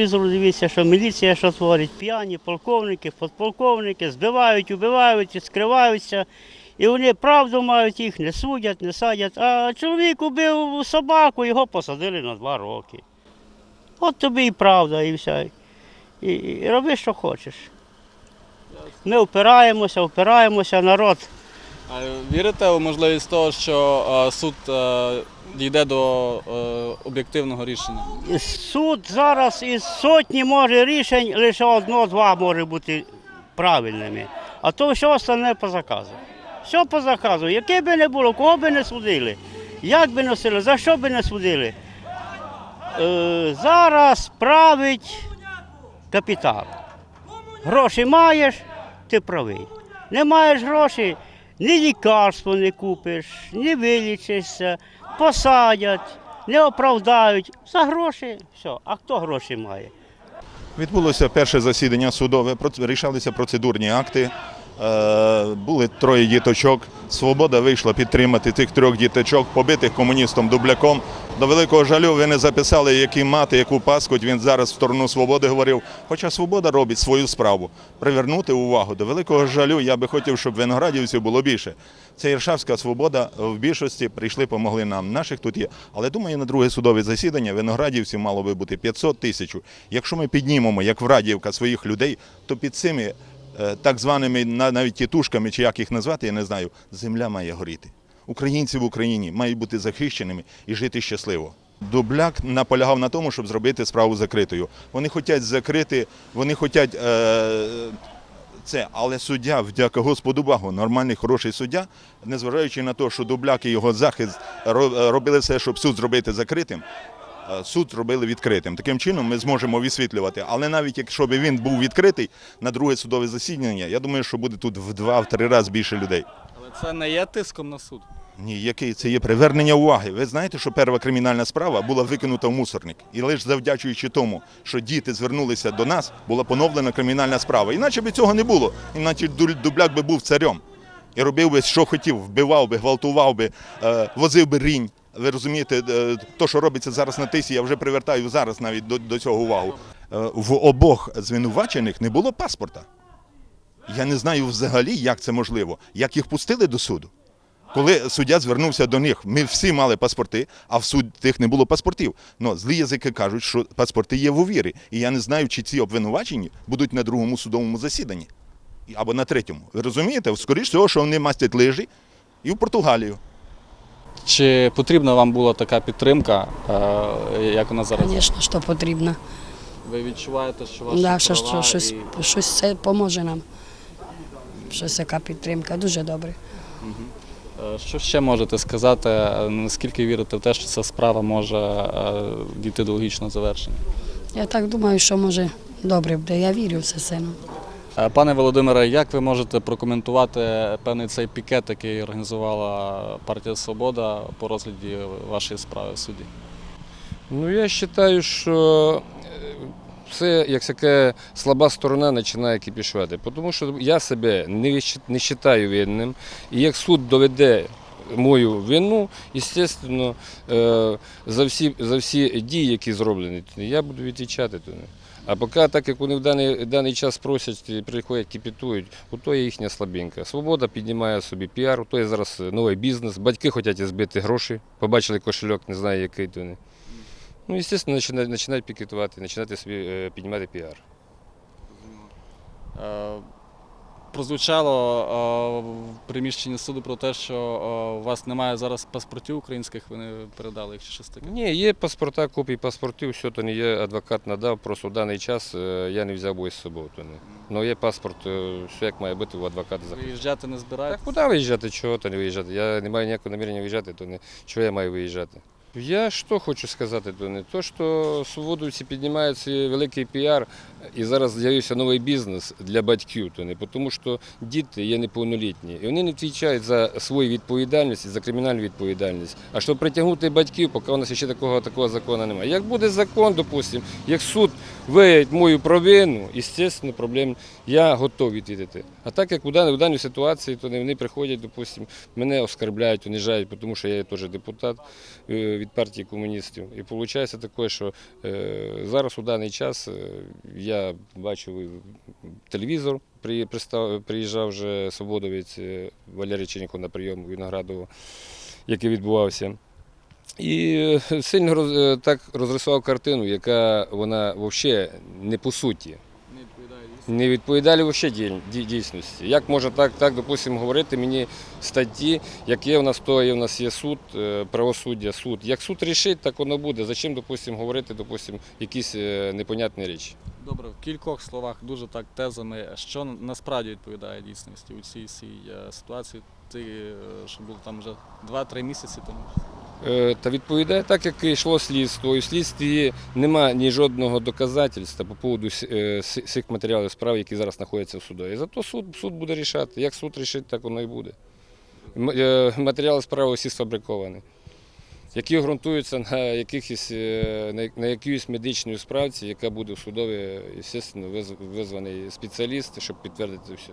Телевізору дивіться, що міліція що творить, п'яні полковники, подполковники збивають, убивають, скриваються. І вони правду мають, їх не судять, не садять. А чоловік убив собаку, його посадили на два роки. От тобі і правда, і все. І, і роби, що хочеш. Ми опираємося, опираємося, народ. Вірите у можливість того, що е, суд е, дійде до е, об'єктивного рішення? Суд зараз із сотні може рішень лише одно-два може бути правильними. А то все остальне по заказу. Все по заказу. Яке би не було, кого би не судили, як би не судили, за що би не судили. Зараз править капітал. Гроші маєш, ти правий. Не маєш грошей, ні лікарство не купиш, ні вилічишся, посадять, не оправдають. За гроші все. А хто гроші має? Відбулося перше засідання судове, рішалися процедурні акти. Е, Були троє діточок. Свобода вийшла підтримати тих трьох діточок, побитих комуністом дубляком. До великого жалю ви не записали, які мати, яку паскуть. Він зараз в сторону свободи говорив. Хоча свобода робить свою справу. Привернути увагу. До великого жалю я би хотів, щоб виноградівців було більше. Це Іршавська свобода в більшості прийшли, помогли нам. Наших тут є. Але думаю, на друге судове засідання виноградівців мало би бути 500 тисяч. Якщо ми піднімемо, як в Радіївка, своїх людей, то під цими е, так званими на- навіть тітушками, чи як їх назвати, я не знаю, земля має горіти. Українці в Україні мають бути захищеними і жити щасливо. Дубляк наполягав на тому, щоб зробити справу закритою. Вони хочуть закрити, вони хочуть е, це, але суддя, вдяка Господу Богу, нормальний, хороший суддя, незважаючи на те, що Дубляк і його захист робили все, щоб суд зробити закритим, е, суд зробили відкритим. Таким чином ми зможемо висвітлювати. Але навіть якщо б він був відкритий на друге судове засідання, я думаю, що буде тут в два-три рази більше людей. Це не є тиском на суд. Ні, який це є привернення уваги. Ви знаєте, що перша кримінальна справа була викинута в мусорник. І лише завдячуючи тому, що діти звернулися до нас, була поновлена кримінальна справа. Іначе би цього не було. Іначе Дубляк би був царем. І робив би, що хотів, вбивав би, гвалтував би, е, возив би рінь. Ви розумієте, е, то, що робиться зараз на тисі, я вже привертаю зараз навіть до, до цього увагу. Е, в обох звинувачених не було паспорта. Я не знаю взагалі, як це можливо, як їх пустили до суду. Коли суддя звернувся до них, ми всі мали паспорти, а в суд тих не було паспортів. Ну, злі язики кажуть, що паспорти є в увірі. І я не знаю, чи ці обвинувачені будуть на другому судовому засіданні або на третьому. Ви розумієте? Скоріше всього, що вони мастять лижі і в Португалію. Чи потрібна вам була така підтримка, е, як вона зараз? Звісно, що потрібно. Ви відчуваєте, що ваші Да, що, права що, щось, і... щось це поможе нам. Щось яка підтримка, дуже добре. Е, Що ще можете сказати? е, Наскільки вірите в те, що ця справа може е, дійти до логічного завершення? Я так думаю, що може добре буде. Я вірю в це все. ну. Е, Пане Володимире, як ви можете прокоментувати певний цей пікет, який організувала партія Свобода по розгляді вашої справи в суді? Ну, я вважаю, що це як таке слаба сторона починає кипішувати. Тому що я себе не не вважаю винним. І як суд доведе мою вину, звісно, е, за всі, за всі дії, які зроблені, я буду відвічати. не. А поки, так як вони в даний, даний час просять, приходять, кипітують, у то є їхня слабінка. Свобода піднімає собі піар, то є зараз новий бізнес. Батьки хочуть збити гроші, побачили кошельок, не знаю, який то не. Ну, звісно, починають, пікетувати, починати собі піднімати піар. Прозвучало е, в приміщенні суду про те, що е, у вас немає зараз паспортів українських, ви не передали їх чи щось таке. Ні, є паспорта, копії паспортів, все то не є, адвокат надав, просто в даний час е, я не взяв бо із собою. То не. Ну, є паспорт, все як має бути у адвоката. захисту. Виїжджати не Так куди виїжджати, чого то не виїжджати? Я не маю ніякого намірення виїжджати, то не чого я маю виїжджати. Я що хочу сказати, то не то, що свободовці піднімають цей великий піар, і зараз з'явився новий бізнес для батьків, то не тому, що діти є неповнолітні, і вони не відповідають за свою відповідальність за кримінальну відповідальність. А щоб притягнути батьків, поки у нас ще такого такого закону немає. Як буде закон, допустимо, як суд виявить мою провину, звісно, проблем я готовий відвідати. А так як у даній, у даній ситуації, то вони приходять, допустимо, мене оскарбляють, унижають, тому що я теж депутат. Від партії комуністів. І виходить таке, що е, зараз у даний час е, я бачив телевізор, приїжджав вже свободовець е, Валерій Ченько на прийом у який відбувався. І сильно так розрисував картину, яка вона взагалі не по суті. Не відповідає Не відповідали взагалі дійсності. Як можна так, так допустимо, говорити мені статті, як є в нас, то є в нас є суд, е, правосуддя, суд. Як суд рішить, так воно буде. Зачем, допустимо, говорити, допустимо, якісь е, непонятні речі? Добре, в кількох словах, дуже так тезами, що насправді відповідає дійсності у цій, цій е, ситуації, ти, що було там вже 2-3 місяці тому. Е, Та відповідає так, як йшло слідство. І в слідстві немає ні жодного доказательства по поводу с- е, цих матеріалів справ, які зараз знаходяться в суді. І зато суд, суд буде рішати. Як суд рішить, так воно і буде. Е, Матеріали справи всі сфабриковані, які ґрунтуються на якихось на якійсь медичній справці, яка буде в судові, звісно, визваний спеціаліст, щоб підтвердити все.